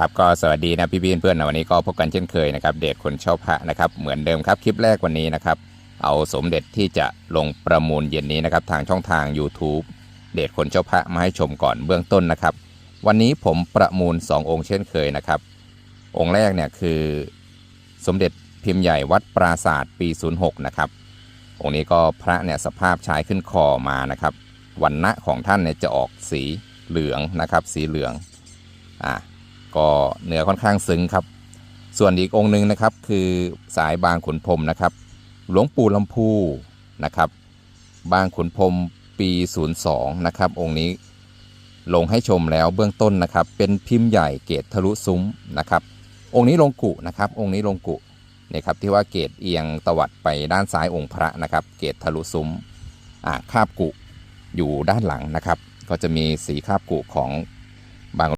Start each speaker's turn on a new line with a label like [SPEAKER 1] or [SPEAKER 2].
[SPEAKER 1] ครับก็สวัสดีนะพี่ๆเพื่อนๆนะวันนี้ก็พบกันเช่นเคยนะครับ เดทคนช่าพระนะครับ เหมือนเดิมครับคลิปแรกวันนี้นะครับ เอาสมเด็จที่จะลงประมูลเย็นนี้นะครับ ทางช่องทาง YouTube เดทคนช่าพระมาให้ชมก่อนเบื้องต้นนะครับ วันนี้ผมประมูล 2 องค์เช่นเคยนะครับ องค์แรกเนี่ยคือสมเด็จพิมพ์ใหญ่วัดปราศาสตร์ปี 06 นะครับ องค์นี้ก็พระเนี่ยสภาพชายขึ้นคอมานะครับวันณะของท่านเนี่ยจะออกสีเหลืองนะครับ สีเหลืองอะ ก็เนื้อค่อนข้างซึ้งครับ ส่วนอีกองค์หนึ่งนะครับ คือสายบางขุนพรมนะครับ หลวงปู่ลำพูนะครับ บางขุนพรมปี 02 นะครับ องค์นี้ลงให้ชมแล้วเบื้องต้นนะครับ เป็นพิมพ์ใหญ่เกตทะลุซุ้มนะครับ องค์นี้ลงกุนะครับ องค์นี้ลงกุเนี่ยครับที่ว่าเกตเอียงตวัดไปด้านซ้ายองค์พระนะครับ เกตทะลุซุ้มอ่าคาบกุอยู่ด้านหลังนะครับ ก็จะมีสีคาบกุของ